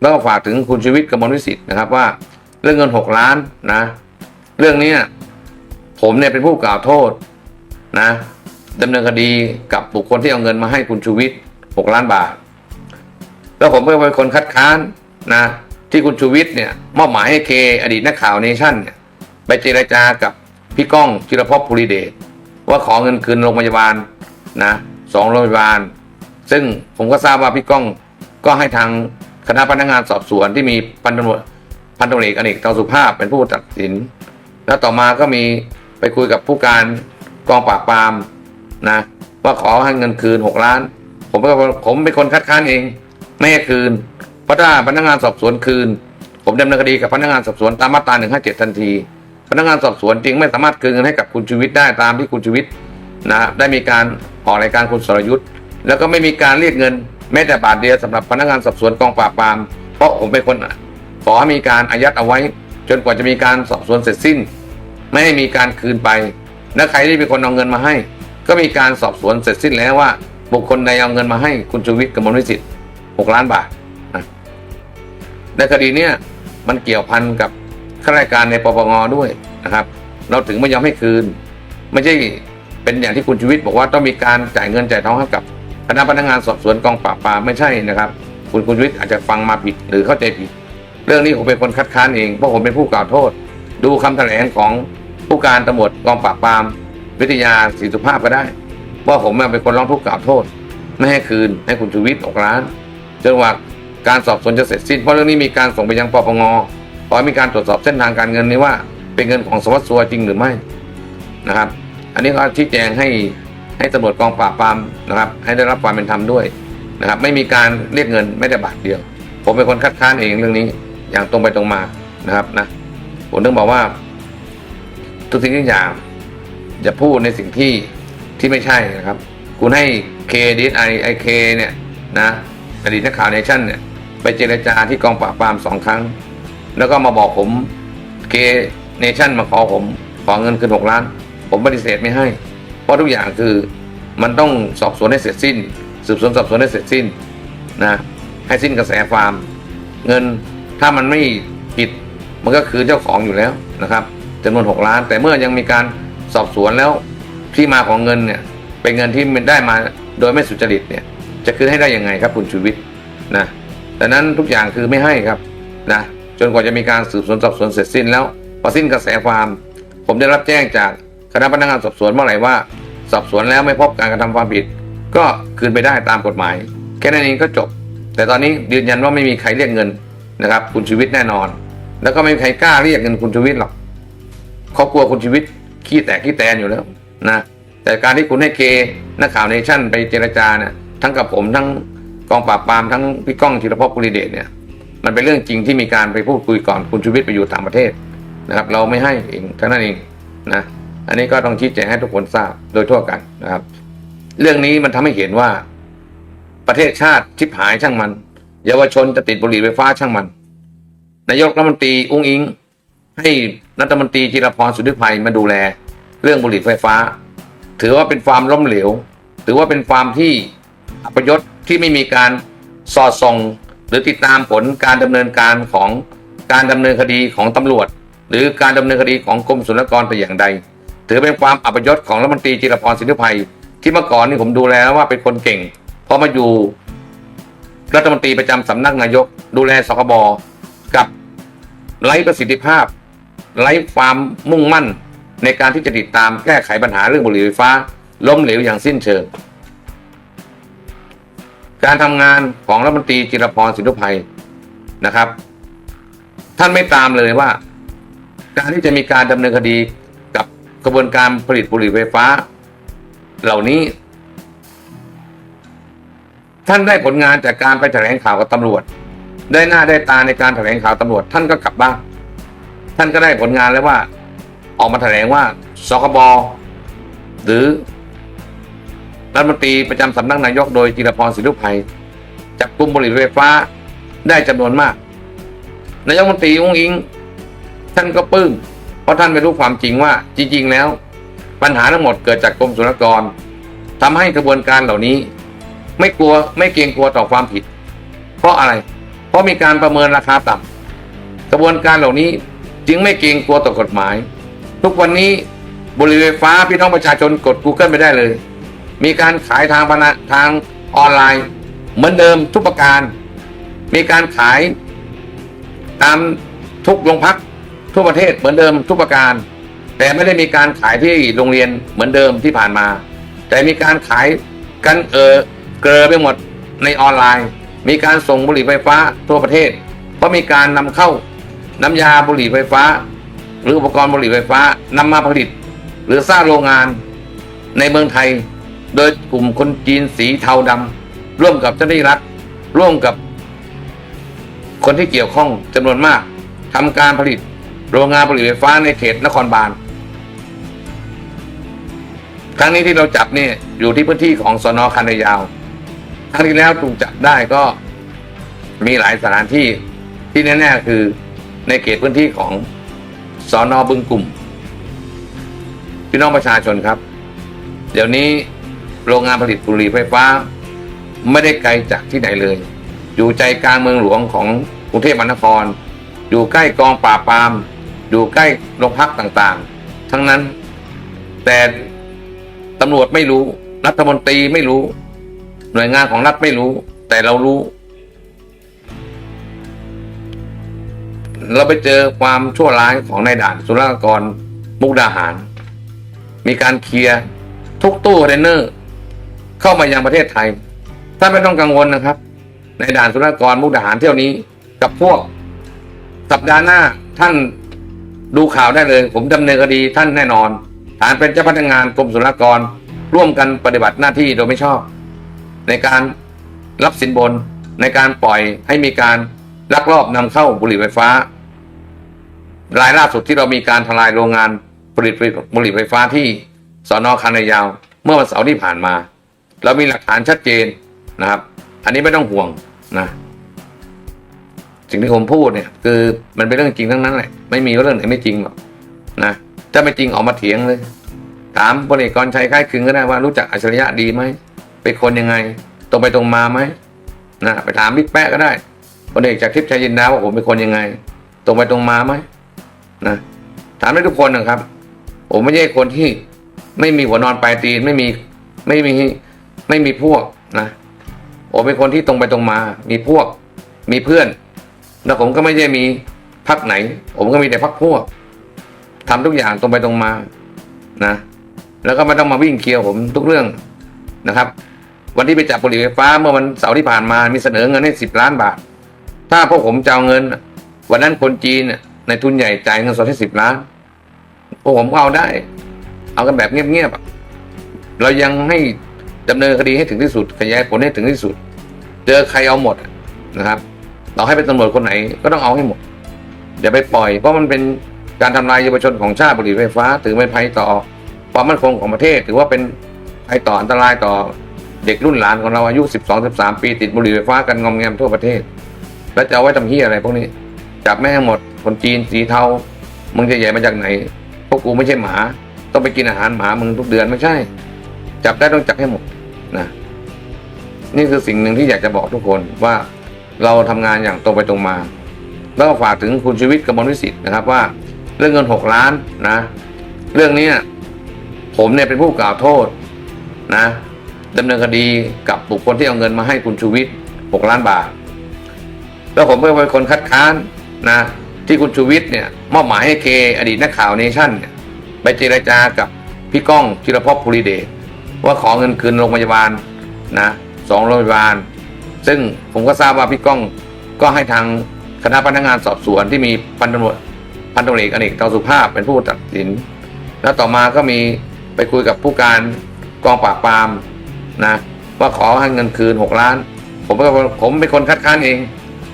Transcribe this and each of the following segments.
แล้วก็ฝากถึงคุณชีวิตกมลวิสิทธิ์นะครับว่าเรื่องเงินหกล้านนะ เรื่องนี้ผมเนี่ยเป็นผู้กล่าวโทษนะดำเนินคดีกับบุคคลที่เอาเงินมาให้คุณชูวิทย์หกล้านบาท แล้วผมก็เป็นคนคัดค้านนะที่คุณชูวิทย์เนี่ยมอบหมายให้เคอดีตนักข่าวเนชั่นเนี่ยไปเจรจากับพี่ก้องจิรพภูริเดชว่าขอเงินคืนโรงพยาบาลนะสองโรงพยาบาล ซึ่งผมก็ทราบว่าพี่ก้องก็ให้ทาง คณะพนักงานสอบสวนที่มีพันตำรวจพันตำรวจเอกอเนกเตาสุภาพเป็นผู้ตัดสิน แล้วต่อมาก็มีไปคุยกับผู้การกองปราบปรามนะว่าขอให้เงินคืนหกล้าน ผมก็ผมเป็นคนคัดค้านเองไม่ให้คืนเพราะถ้าพนักงานสอบสวนคืน ผมดำเนินคดีกับพนักงานสอบสวนตามมาตรา157 ทันที พนักงานสอบสวนจริงไม่สามารถคืนเงินให้กับคุณชูวิทย์ได้ตามที่คุณชูวิทย์นะได้มีการออกรายการคุณสรยุทธ์แล้วก็ไม่มีการเรียกเงิน แม้แต่บาทเดียวสำหรับพนักงานสอบสวนกองปราบปราม เพราะผมเป็นคนขอให้มีการอายัดเอาไว้ จนกว่าจะมีการสอบสวนเสร็จสิ้น ไม่ให้มีการคืนไป และใครที่เป็นคนเอาเงินมาให้ ก็มีการสอบสวนเสร็จสิ้นแล้วว่า บุคคลใดเอาเงินมาให้คุณชูวิทย์กมลวิสิทธิ์หกล้านบาทในคดีเนี้ยมันเกี่ยวพันกับข้าราชการในปปงด้วยนะครับ เราถึงไม่ยอมให้คืน ไม่ใช่เป็นอย่างที่คุณชูวิทย์บอกว่าต้องมีการจ่ายเงินจ่ายทองให้กับ คณะพนักงานสอบสวนกองปราบปรามไม่ใช่นะครับ คุณคุณวิทย์อาจจะฟังมาผิดหรือเข้าใจผิด เรื่องนี้ผมเป็นคนคัดค้านเองเพราะผมเป็นผู้กล่าวโทษ ดูคำแถลงของผู้การตำรวจกองปราบปราม วิทยาศรีสุภาพก็ได้ว่าผมเป็นคนร้องทุกข์กล่าวโทษ ไม่ให้คืนให้คุณชูวิทย์ออกร้านจนกว่าการสอบสวนจะเสร็จสิ้นเพราะเรื่องนี้มีการส่งไปยังปปงขอมีการตรวจสอบเส้นทางการเงินนี้ว่า เป็นเงินของสวัสดิ์สัวจริงหรือไม่นะครับ อันนี้ก็ชี้แจงให้ ให้ตำรวจกองปราบปรามนะครับ ให้ได้รับความเป็นธรรมด้วยนะครับ ไม่มีการเรียกเงินไม่แต่บาทเดียว ผมเป็นคนคัดค้านเองเรื่องนี้ อย่างตรงไปตรงมานะครับนะผมต้องบอกว่า ทุกสิ่งทุกอย่างอย่าพูดในสิ่งที่ที่ไม่ใช่นะครับ คุณให้เคดีไอไอเคเนี่ยนะอดีตนักข่าวเนชั่นเนี่ยไปเจรจาที่กองปราบปรามสองครั้ง แล้วก็มาบอกผมเคเนชั่นมาขอผมขอเงินคืนหกล้าน ผมปฏิเสธไม่ให้ เพราะทุกอย่างคือ มันต้องสอบสวนให้เสร็จสิ้น สืบสวนสอบสวนให้เสร็จสิ้นนะให้สิ้นกระแสฟาร์มเงินถ้ามันไม่ผิดมันก็คือเจ้าของอยู่แล้วนะครับจำนวนหกล้าน แต่เมื่อยังมีการสอบสวนแล้วที่มาของเงินเนี่ยเป็นเงินที่มันได้มาโดยไม่สุจริตเนี่ยจะคืนให้ได้ยังไงครับคุณชูวิทย์นะดังนั้นทุกอย่างคือไม่ให้ครับนะจนกว่าจะมีการสืบสวนสอบสวนเสร็จสิ้นแล้วพอสิ้นกระแสฟาม ผมได้รับแจ้งจากคณะพนักงานสอบสวนเมื่อไหร่ว่า สอบสวนแล้วไม่พบการกระทำความผิด ก็คืนไปได้ตามกฎหมาย แค่นั้นเองก็จบ แต่ตอนนี้ยืนยันว่าไม่มีใครเรียกเงินนะครับ คุณชีวิตแน่นอน แล้วก็ไม่มีใครกล้าเรียกเงินคุณชีวิตหรอกเขากลัวคุณชีวิตขี้แตกขี้แตนอยู่แล้วนะแต่การที่คุณให้เคนักข่าวเนชั่นไปเจรจาเนี่ยทั้งกับผมทั้งกองปราบปรามทั้งพี่ก้องธีรพบุริเดชเนี่ยมันเป็นเรื่องจริงที่มีการไปพูดคุยก่อนคุณชูวิทย์ไปอยู่ต่างประเทศนะครับ เราไม่ให้เองเท่านั้นเองนะ อันนี้ก็ต้องชี้แจงให้ทุกคนทราบโดยทั่วกันนะครับ เรื่องนี้มันทำให้เห็นว่าประเทศชาติชิบหายช่างมัน เยาวชนจะติดบุหรี่ไฟฟ้าช่างมัน นายกรัฐมนตรีอุ้งอิง ให้รัฐมนตรีจิรพรสุทธิภัยมาดูแล เรื่องบุหรี่ไฟฟ้า ถือว่าเป็นความล้มเหลว ถือว่าเป็นความที่อัปยศที่ไม่มีการสอดส่องหรือติดตามผลการดำเนินการของการดำเนินคดีของตำรวจ หรือการดำเนินคดีของกรมศุลกากรแต่อย่างใด ถือเป็นความอัปยศของรัฐมนตรีจิรพรสิทธิภัยที่เมื่อก่อนนี่ผมดูแลว่าเป็นคนเก่งพอมาอยู่รัฐมนตรีประจำสำนักนายก ดูแลสคบกับไร้ประสิทธิภาพไร้ความมุ่งมั่น ในการที่จะติดตามแก้ไขปัญหาเรื่องบุหรี่ไฟฟ้า ล้มเหลวอย่างสิ้นเชิง การทำงานของรัฐมนตรีจิรพรสินธุภัยนะครับ ท่านไม่ตามเลยว่า การที่จะมีการดำเนินคดี กระบวนการผลิตบุหรี่ไฟฟ้า เหล่านี้ ท่านได้ผลงานจากการไปแถลงข่าวกับตำรวจ ได้หน้าได้ตาในการแถลงข่าวตำรวจ ท่านก็กลับบ้านท่านก็ได้ผลงานแล้วว่า ออกมาแถลงว่าสคบหรือรัฐมนตรีประจำสำนักนายกโดยจิรพรสิรุภัยจับกลุ่มบุหรี่ไฟฟ้าได้จำนวนมากนายกมนตรีอุ้งอิง ท่านก็ปลื้ม ราะท่านไม่รู้ความจริงว่าจริง ๆ แล้ว ปัญหาทั้งหมดเกิดจากกรมศุลกากรทำให้กระบวนการเหล่านี้ ไม่กลัวไม่เกรงกลัวต่อความผิด เพราะอะไร เพราะมีการประเมินราคาต่ำกระบวนการเหล่านี้จึงไม่เกรงกลัวต่อกฎหมาย ทุกวันนี้บุหรี่ไฟฟ้าพี่น้องประชาชนกด Google ไปได้เลย มีการขายทางพนะทางออนไลน์ เหมือนเดิมทุกประการ มีการขายตามทุกโรงพัก ทั่วประเทศเหมือนเดิมทุกประการ แต่ไม่ได้มีการขายที่โรงเรียนเหมือนเดิมที่ผ่านมา แต่มีการขายกันเออเกลอไปหมดในออนไลน์ มีการส่งบุหรี่ไฟฟ้าทั่วประเทศ เพราะมีการนำเข้าน้ำยาบุหรี่ไฟฟ้า หรืออุปกรณ์บุหรี่ไฟฟ้านำมาผลิต หรือสร้างโรงงานในเมืองไทย โดยกลุ่มคนจีนสีเทาดำร่วมกับเจ้าหน้าที่รัฐร่วมกับคนที่เกี่ยวข้องจำนวนมากทำการผลิต โรงงานผลิตไฟฟ้าในเขตนครบาลครั้งนี้ที่เราจับเนี่ยอยู่ที่พื้นที่ของสนคันยาวครั้งที่แล้วถูกจับได้ก็มีหลายสถานที่ที่แน่ๆคือในเขตพื้นที่ของสอนอบึงกลุ่ม พี่น้องประชาชนครับ เดี๋ยวนี้โรงงานผลิตบุหรี่ไฟฟ้า ไม่ได้ไกลจากที่ไหนเลย อยู่ใจกลางเมืองหลวงของกรุงเทพมหานคร อยู่ใกล้กองปราบปราม อยู่ใกล้โรงพักต่างๆ ทั้งนั้น แต่ตำรวจไม่รู้ รัฐมนตรีไม่รู้ หน่วยงานของรัฐไม่รู้ แต่เรารู้ เราไปเจอความชั่วร้ายของนายด่านสุรากรมุกดาหาร มีการเคลียร์ทุกตู้เทนเนอร์ เข้ามายังประเทศไทยท่านไม่ต้องกังวลนะครับในด่านสุรากรมุกดาหารเที่ยวนี้กับพวก สัปดาห์หน้าท่าน ดูข่าวได้เลย ผมดำเนินคดีท่านแน่นอน ฐานเป็นเจ้าพนักงานกรมศุลกากร ร่วมกันปฏิบัติหน้าที่โดยไม่ชอบ ในการรับสินบนในการปล่อยให้มีการลักลอบนำเข้าบุหรี่ไฟฟ้ารายล่าสุดที่เรามีการทลายโรงงานผลิตบุหรี่ไฟฟ้าที่สอนอคานายาว เมื่อวันเสาร์ที่ผ่านมา เรามีหลักฐานชัดเจนนะครับ อันนี้ไม่ต้องห่วงนะ สิ่งที่ผมพูดเนี่ย คือมันเป็นเรื่องจริงทั้งนั้นแหละไม่มีเรื่องไหนไม่จริงหรอกนะถ้าไม่จริงออกมาเถียงเลย ถามพลเอกกรชัยคล้ายคลึงก็ได้ว่ารู้จักอัจฉริยะดีไหมเป็นคนยังไง ตรงไปตรงมาไหมนะไปถามบิ๊กแป๊ะก็ได้พลเอกจากทิพย์ชัยยินดาว่าผมเป็นคนยังไง ตรงไปตรงมาไหมนะถามได้ทุกคนนะครับ ผมไม่ใช่คนที่ไม่มีหัวนอนปลายตีนไม่มีไม่มีไม่มีพวกนะผมเป็นคนที่ตรงไปตรงมา มีพวก มีเพื่อน แล้วผมก็ไม่ใช่มีพักไหน ผมก็มีแต่พักพวกทำทุกอย่างตรงไปตรงมานะ แล้วก็ไม่ต้องมาวิ่งเคลียร์ผมทุกเรื่องนะครับ วันที่ไปจับบุหรี่ไฟฟ้าเมื่อวันเสาร์ที่ผ่านมามีเสนอเงินให้สิบล้านบาท ถ้าพวกผมจะเอาเงิน วันนั้นคนจีนในทุนใหญ่จ่ายเงินสดให้สิบล้านพวกผมก็เอาได้ เอากันแบบเงียบๆเรายังให้ดำเนินคดีให้ถึงที่สุดขยายผลให้ถึงที่สุด เจอใครเอาหมดนะครับ เราให้เป็นตำรวจคนไหนก็ต้องเอาให้หมดอย่าไปปล่อย เพราะมันเป็นการทำลายเยาวชนของชาติบุหรี่ไฟฟ้า ถือเป็นภัยต่อความมั่นคงของประเทศ ถือว่าเป็นภัยต่ออันตรายต่อเด็กรุ่นหลานของเราอายุ 12 13 ปี ติดบุหรี่ไฟฟ้ากันงอมแงมทั่วประเทศ แล้วจะเอาไว้ทำเฮียอะไรพวกนี้ จับแม่งให้หมดคนจีนสีเทามึงจะใหญ่มาจากไหน พวกกูไม่ใช่หมา ต้องไปกินอาหารหมามึงทุกเดือนไม่ใช่ จับได้ต้องจับให้หมดนะนี่คือสิ่งหนึ่งที่อยากจะบอกทุกคนว่า เราทำงานอย่างตรงไปตรงมา แล้วก็ฝากถึงคุณชีวิตกมลวิสิทธิ์นะครับว่า เรื่องเงินหกล้านนะ เรื่องนี้ผมเนี่ยเป็นผู้กล่าวโทษนะดำเนินคดีกับบุคคลที่เอาเงินมาให้คุณชูวิทย์หกล้านบาท แล้วผมก็เป็นคนคัดค้านนะที่คุณชูวิทย์เนี่ยมอบหมายให้เคอดีตนักข่าวเนชั่นเนี่ยไปเจรจากับพี่ก้องจิรพภูริเดชว่าขอเงินคืนโรงพยาบาลนะสองโรงพยาบาล ซึ่งผมก็ทราบว่าพี่ก้องก็ให้ทางคณะพนักงานสอบสวนที่มีพันตำรวจพันตำรวจเอกอเนกเตาสุภาพเป็นผู้ตัดสิน แล้วต่อมาก็มีไปคุยกับผู้การกองปราบปรามนะว่าขอให้เงินคืนหกล้าน ผมก็ผมเป็นคนคัดค้านเอง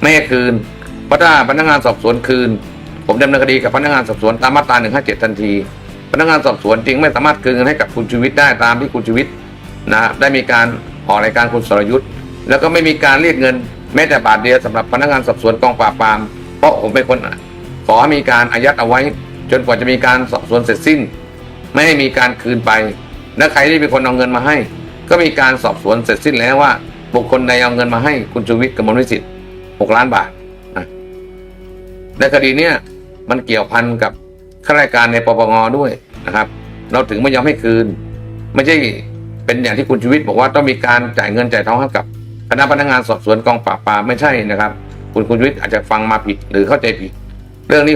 ไม่ให้คืนเพราะถ้าพนักงานสอบสวนคืน ผมดำเนินคดีกับพนักงานสอบสวนตามมาตรา157 ทันที พนักงานสอบสวนจึงไม่สามารถคืนเงินให้กับคุณชูวิทย์ได้ตามที่คุณชูวิทย์นะได้มีการออกรายการคุณสรยุทธ์ แล้วก็ไม่มีการเรียกเงินแม้แต่บาทเดียวสำหรับพนักงานสอบสวนกองปราบปราม เพราะผมเป็นคนขอให้มีการอายัดเอาไว้ จนกว่าจะมีการสอบสวนเสร็จสิ้น ไม่ให้มีการคืนไป และใครที่เป็นคนเอาเงินมาให้ ก็มีการสอบสวนเสร็จสิ้นแล้วว่า บุคคลใดเอาเงินมาให้คุณชูวิทย์กมลวิสิทธิ์หกล้านบาทในคดีเนี้ยมันเกี่ยวพันกับข้าราชการในปปงด้วยนะครับ เราถึงไม่ยอมให้คืน ไม่ใช่เป็นอย่างที่คุณชูวิทย์บอกว่าต้องมีการจ่ายเงินจ่ายทองให้กับ คณะพนักงานสอบสวนกองปราบปรามไม่ใช่นะครับ คุณคุณวิทย์อาจจะฟังมาผิดหรือเข้าใจผิด เรื่องนี้